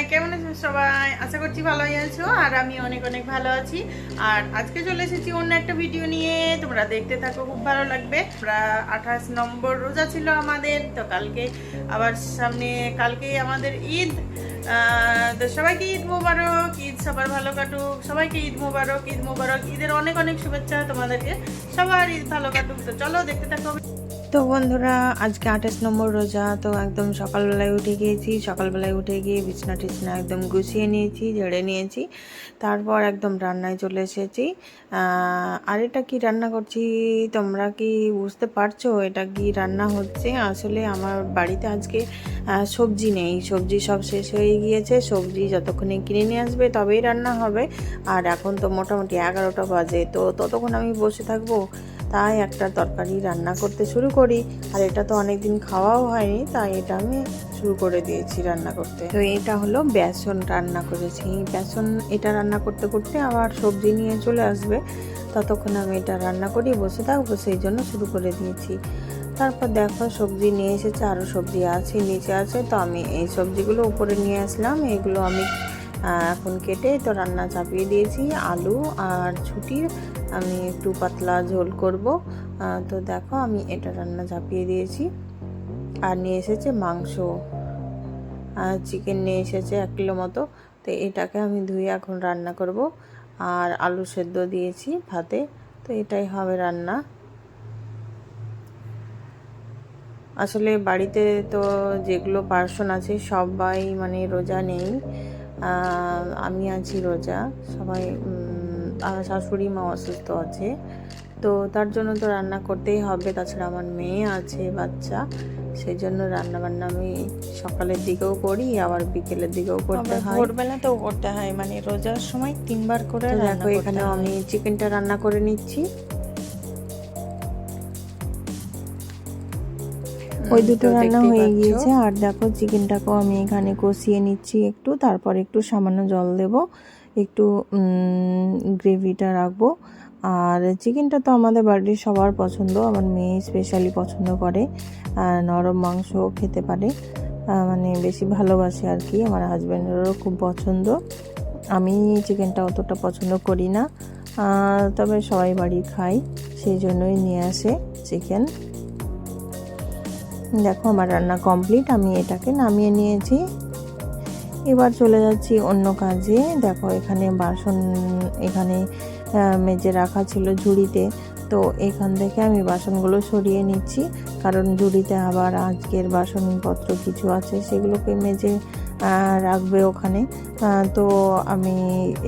Hello বন্ধুরা কেমন আছো সবাই? আশা করছি ভালোই আছো আর আমি অনেক অনেক ভালো আছি। আর আজকে চলে এসেছি অন্য একটা ভিডিও নিয়ে। তোমরা দেখতে থাকো, খুব ভালো লাগবে। আমরা আঠাশ নম্বর রোজা ছিল আমাদের, তো কালকে আবার সামনে, কালকে আমাদের ঈদ। তো সবাইকে ঈদ মোবারক, ঈদ সবার ভালো কাটুক। সবাইকে ঈদ মোবারক ঈদ মোবারক। ঈদের অনেক অনেক শুভেচ্ছা তোমাদেরকে। সবার ঈদ ভালো কাটুক। তো চলো দেখতে থাকো। তো বন্ধুরা, আজকে আঠাশ নম্বর রোজা, তো একদম সকালবেলায় উঠে গিয়েছি। সকালবেলায় উঠে গিয়ে বিছনা টিছনা একদম গুছিয়ে নিয়েছি, ঝেড়ে নিয়েছি। তারপর একদম রান্নায় চলে এসেছি। আর এটা কি রান্না করছি তোমরা কি বুঝতে পারছ? এটা কি রান্না হচ্ছে? আসলে আমার বাড়িতে আজকে সবজি নেই। সবজি সব শেষ হয়ে গিয়েছে। সবজি যতক্ষণে কিনে নিয়ে আসবে তবেই রান্না হবে। আর এখন তো মোটামুটি এগারোটা বাজে। তো ততক্ষণ আমি বসে থাকব। তাই একটা তরকারি রান্না করতে শুরু করি। আর এটা তো অনেকদিন খাওয়াও হয়নি, তাই এটা আমি শুরু করে দিয়েছি রান্না করতে। তো এটা হলো বেসন রান্না করেছি। বেসন এটা রান্না করতে করতে আবার সবজি নিয়ে চলে আসবে। ততক্ষণ আমি এটা রান্না করি, বসে থাকব, সেই জন্য শুরু করে দিয়েছি। তারপর দেখো সবজি নিয়ে এসেছে আরও সবজি আছে, নিচে আছে, তো আমি এই সবজিগুলো উপরে নিয়ে আসলাম। এগুলো আমি এখন কেটে তো রান্না চাপিয়ে দিয়েছি, আলু আর ছুটি। আমি একটু পাতলা ঝোল করব। তো দেখো আমি এটা রান্না চাপিয়ে দিয়েছি। আর নিয়ে এসেছে মাংস। আর চিকেন নিয়ে এসেছে এক কিলো মতো। তো এটাকে আমি ধুয়ে এখন রান্না করব। আর আলু সেদ্ধ দিয়েছি ভাতে। তো এটাই হবে রান্না। আসলে বাড়িতে তো যেগুলো পার্সন আছে সবাই মানে রোজা নেই। আমি আছি রোজা। সবাই আমার শাশুড়ি মা অসুস্থ আছে। তো তার জন্য তো রান্না করতেই হবে। তাছাড়া আমার মেয়ে আছে বাচ্চা। সেই জন্য রান্না বান্না আমি সকালের দিকেও করি আবার বিকেলের দিকেও করতে হয়। ভোরবেলাতেও করতে হয়। মানে রোজার সময় তিনবার করে দেখো এখানে আমি চিকেনটা রান্না করে নিচ্ছি। ওই দুটো রান্না হয়ে গিয়েছে। আর দেখো চিকেনটাকেও আমি এখানে কষিয়ে নিচ্ছি একটু তারপর একটু সামান্য জল দেব একটু গ্রেভিটা রাখব। আর চিকেনটা তো আমাদের বাড়ির সবার পছন্দ আমার মেয়ে স্পেশালি পছন্দ করে। আর নরম মাংস খেতে পারে। মানে বেশি ভালোবাসে আর কি আমার হাজব্যান্ডেরও খুব পছন্দ। আমি চিকেনটা অতটা পছন্দ করি না। তবে সবাই বাড়ি খাই সেই জন্যই নিয়ে আসে চিকেন। দেখো আমার রান্না কমপ্লিট আমি এটাকে নামিয়ে নিয়েছি। এবার চলে যাচ্ছি অন্য কাজে। দেখো এখানে বাসন, এখানে মেজে রাখা ছিল ঝুড়িতে। তো এখান থেকে আমি বাসনগুলো সরিয়ে নিচ্ছি, কারণ ঝুড়িতে আবার আজকের বাসনপত্র কিছু আছে, সেগুলোকে মেজে রাখবে ওখানে। তো আমি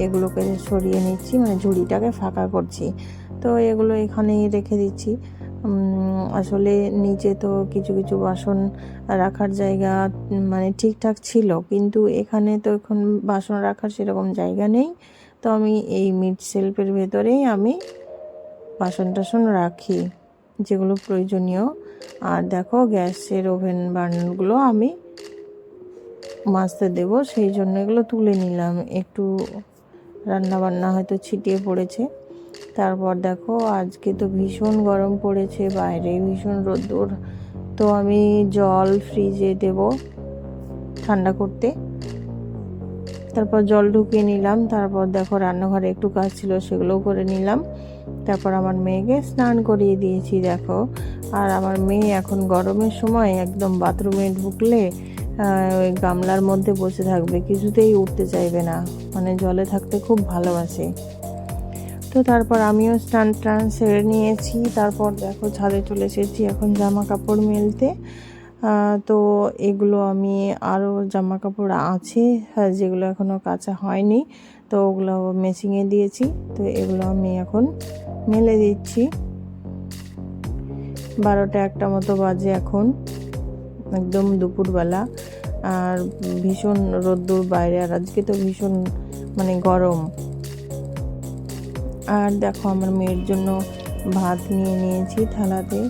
এগুলোকে সরিয়ে নিচ্ছি মানে ঝুড়িটাকে ফাঁকা করছি। তো এগুলো এখানেই রেখে দিচ্ছি। আসলে নিচে তো কিছু কিছু বাসন রাখার জায়গা মানে ঠিকঠাক ছিল, কিন্তু এখানে তো এখন বাসন রাখার সেরকম জায়গা নেই। তো আমি এই মিড সেলফের ভেতরেই আমি বাসন টাসন রাখি, যেগুলো প্রয়োজনীয়। আর দেখো, গ্যাসের ওভেন বার্নারগুলো আমি মাজতে দেবো, সেই জন্য এগুলো তুলে নিলাম। একটু রান্না বান্না হয়তো ছিটিয়ে পড়েছে। তারপর দেখো, আজকে তো ভীষণ গরম পড়েছে বাইরে, ভীষণ রোদ্দুর। তো আমি জল ফ্রিজে দেব ঠান্ডা করতে। তারপর জল ঢুকিয়ে নিলাম, তারপর দেখো রান্নাঘরে একটু কাজ ছিল, সেগুলোও করে নিলাম। তারপর আমার মেয়েকে স্নান করিয়ে দিয়েছি, দেখো। আর আমার মেয়ে এখন গরমের সময় একদম বাথরুমে ঢুকলে ওই গামলার মধ্যে বসে থাকবে, কিছুতেই উঠতে চাইবে না। মানে জলে থাকতে খুব ভালোবাসে। তো তারপর আমিও স্নান টান সেরে নিয়েছি। তারপর দেখো ছাদে চলে এসেছি এখন জামা কাপড় মেলতে তো এগুলো আমি আরও জামা কাপড় আছে হ্যাঁ, যেগুলো এখনও কাঁচা হয়নি তো ওগুলো মেশিংয়ে দিয়েছি। তো এগুলো আমি এখন মেলে দিচ্ছি। বারোটা একটা মতো বাজে এখন একদম দুপুরবেলা। আর ভীষণ রোদ্দুর বাইরে আর আজকে তো ভীষণ মানে গরম। আর দেখো আমার মেয়ের জন্য ভাত নিয়ে নিয়েছি থালাতে,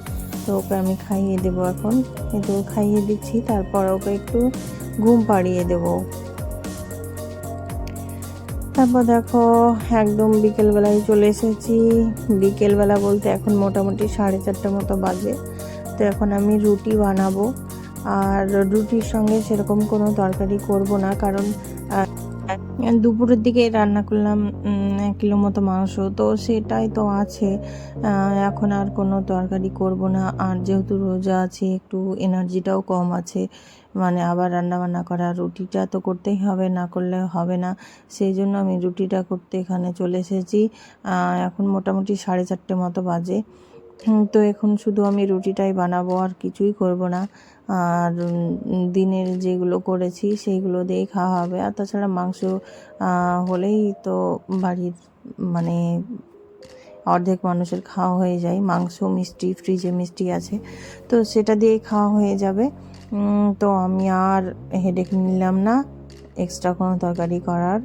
তো ওকে আমি খাইয়ে দেবো এখন। কিন্তু খাইয়ে দিচ্ছি, তারপর ওকে একটু ঘুম পাড়িয়ে দেবো। তারপর দেখো, একদম বিকেলবেলায় চলে এসেছি। বিকেলবেলা বলতে এখন মোটামুটি সাড়ে চারটে মতো বাজে। তো এখন আমি রুটি বানাবো। আর রুটির সঙ্গে সেরকম কোনো তরকারি করব না, কারণ দুপুরের দিকে রান্না করলাম এক কিলো মতো মাংস। তো সেটাই তো আছে। এখন আর কোনো তরকারি করব না। আর যেহেতু রোজা আছে, একটু এনার্জিটাও কম আছে। মানে আবার রান্না বান্না করা, রুটিটা তো করতেই হবে, না করলে হবে না। সেই জন্য আমি রুটিটা করতে এখানে চলে এসেছি। এখন মোটামুটি সাড়ে চারটে মতো বাজে। তো এখন শুধু আমি রুটিটাই বানাবো, আর কিছুই করব না। আর দিনের যেগুলো করেছি সেইগুলো দিয়েই খাওয়া হবে। আর তাছাড়া মাংস হলেই তো বাড়ির মানে অর্ধেক মানুষের খাওয়া হয়ে যায়। মাংস, মিষ্টি, ফ্রিজে মিষ্টি আছে। তো সেটা দিয়েই খাওয়া হয়ে যাবে। তো আমি আর হেডেক নিলাম না। এক্সট্রা কোনো তরকারি করার।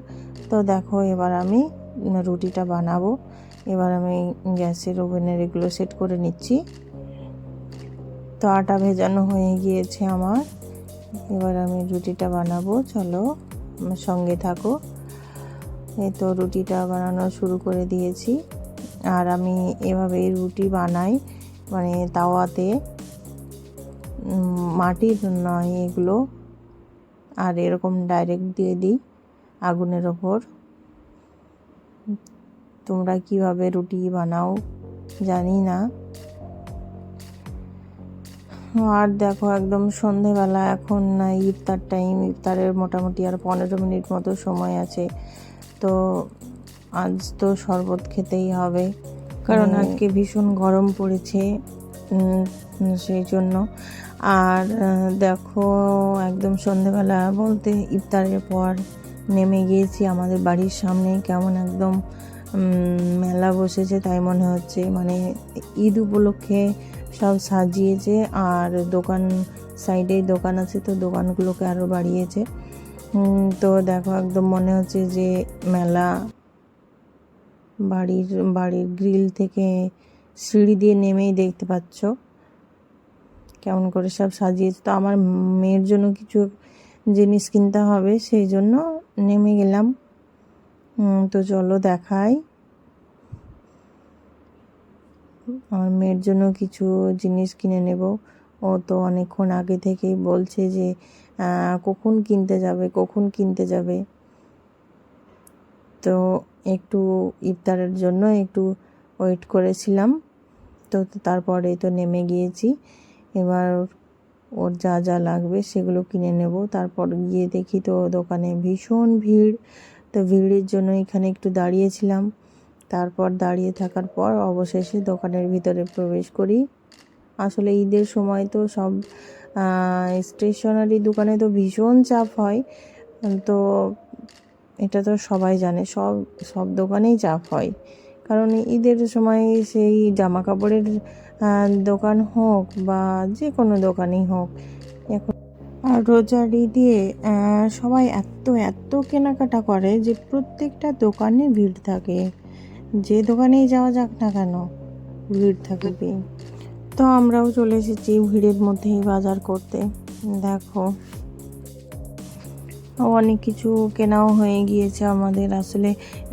তো দেখো, এবার আমি রুটিটা বানাবো। এবার আমি গ্যাসের ওভেনের এগুলো সেট করে নিচ্ছি। তো আটা ভেজানো হয়ে গিয়েছে আমার। এবার আমি রুটিটা বানাবো, চলো আমার সঙ্গে থাকো। এই তো রুটিটা বানানো শুরু করে দিয়েছি। আর আমি এভাবে রুটি বানাই মানে তাওয়াতে মাটির নয় এগুলো, আর এরকম ডাইরেক্ট দিয়ে দিই আগুনের ওপর। তোমরা কীভাবে রুটি বানাও জানি না। আর দেখো একদম সন্ধেবেলা এখন ইফতার টাইম ইফতারের মোটামুটি আর পনেরো মিনিট মতো সময় আছে। তো আজ তো শরবত খেতেই হবে কারণ হুম। আজকে ভীষণ গরম পড়েছে সেই জন্য। আর দেখো একদম সন্ধেবেলা বলতে ইফতারের পর নেমে গিয়েছি আমাদের বাড়ির সামনে কেমন একদম মেলা বসেছে তাই মনে হচ্ছে। মানে ঈদ উপলক্ষে সব সাজিয়েছে আর দোকান সাইডে দোকান আছে তো দোকানগুলোকে আরও বাড়িয়েছে। তো দেখো একদম মনে হচ্ছে যে মেলা বাড়ির বাড়ির গ্রিল থেকে সিঁড়ি দিয়ে নেমেই দেখতে পাচ্ছ। কেমন করে সব সাজিয়েছে। তো আমার মেয়ের জন্য কিছু জিনিস কিনতে হবে, সেই জন্য নেমে গেলাম। তো চলো দেখাই। আমার মেয়ের জন্য কিছু জিনিস কিনে নেব। ও তো অনেকক্ষণ আগে থেকেই বলছে যে কখন কিনতে যাবে, কখন কিনতে যাবে। তো একটু ইফতারের জন্য একটু ওয়েট করেছিলাম। তো তারপরে তো নেমে গিয়েছি। এবার ওর যা যা লাগবে সেগুলো কিনে নেব। তারপর গিয়ে দেখি তো দোকানে ভীষণ ভিড়। তো ভিড়ের জন্য এখানে একটু দাঁড়িয়েছিলাম। তারপর দাঁড়িয়ে থাকার পর অবশেষে দোকানের ভিতরে প্রবেশ করি। আসলে ঈদের সময় তো সব স্টেশনারি দোকানে তো ভীষণ চাপ হয়। তো এটা তো সবাই জানে সব সব দোকানেই চাপ হয়। কারণ ঈদের সময় সেই জামা কাপড়ের দোকান হোক বা যে কোনো দোকানই হোক এখন আর রোজার আহ, সবাই এত এত কেনাকাটা করে যে প্রত্যেকটা দোকানে ভিড় থাকে। যে দোকানেই যাওয়া যাক না কেন, ভিড় থাকবে তো আমরাও চলে এসেছি ভিড়ের মধ্যেই বাজার করতে। দেখো, অনেক কিছু কেনাও হয়ে গিয়েছে আমাদের। আসলে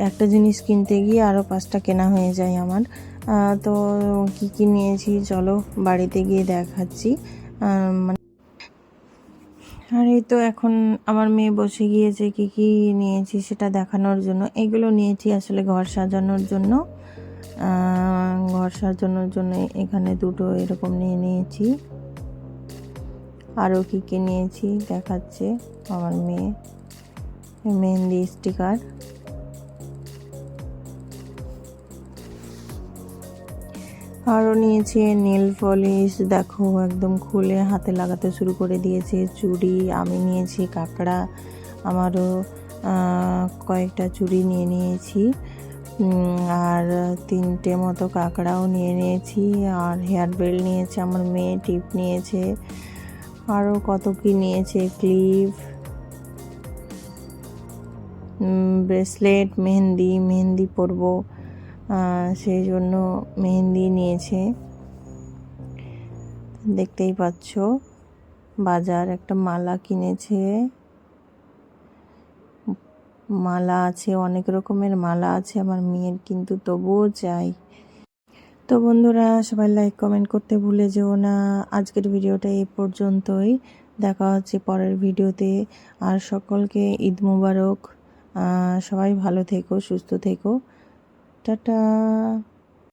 একটা জিনিস কিনতে গিয়ে আরও পাঁচটা কেনা হয়ে যায় আমার। তো কি কি নিয়েছি চলো বাড়িতে গিয়ে দেখাচ্ছি। মানে এই তো এখন আমার মেয়ে বসে গিয়েছে কি কি নিয়েছি সেটা দেখানোর জন্য। এগুলো নিয়েছি আসলে ঘর সাজানোর জন্য। ঘর সাজানোর জন্য এখানে দুটো এরকম নিয়ে নিয়েছি। আরও কী কী নিয়েছি দেখাচ্ছে আমার মেয়ে। মেহেন্দি স্টিকার। আরও নিয়েছে নেল পলিশ, দেখো একদম খুলে হাতে লাগাতে শুরু করে দিয়েছে। চুড়ি আমি নিয়েছি, কাঁকড়া আমারও কয়েকটা চুড়ি নিয়ে নিয়েছি। আর তিনটে মতো কাঁকড়াও নিয়ে নিয়েছি। আর হেয়ার বেল্ট নিয়েছে আমার মেয়ে, টিপ নিয়েছে। আরও কত কি নিয়েছে, ক্লিপ ব্রেসলেট, মেহেন্দি মেহেন্দি পরবো। সেই জন্য মেহেন্দি নিয়েছে। দেখতেই পাচ্ছ, বাজার একটা মালা কিনেছে। মালা আছে, অনেক রকমের মালা আছে আমার মেয়ের, কিন্তু তবুও চাই। তো বন্ধুরা, সবাই লাইক কমেন্ট করতে ভুলে যেও না। আজকের ভিডিওটা এই পর্যন্তই। দেখা হচ্ছে পরের ভিডিওতে। আর সকলকে ঈদ মুবারক। সবাই ভালো থেকো, সুস্থ থেকো। টাটা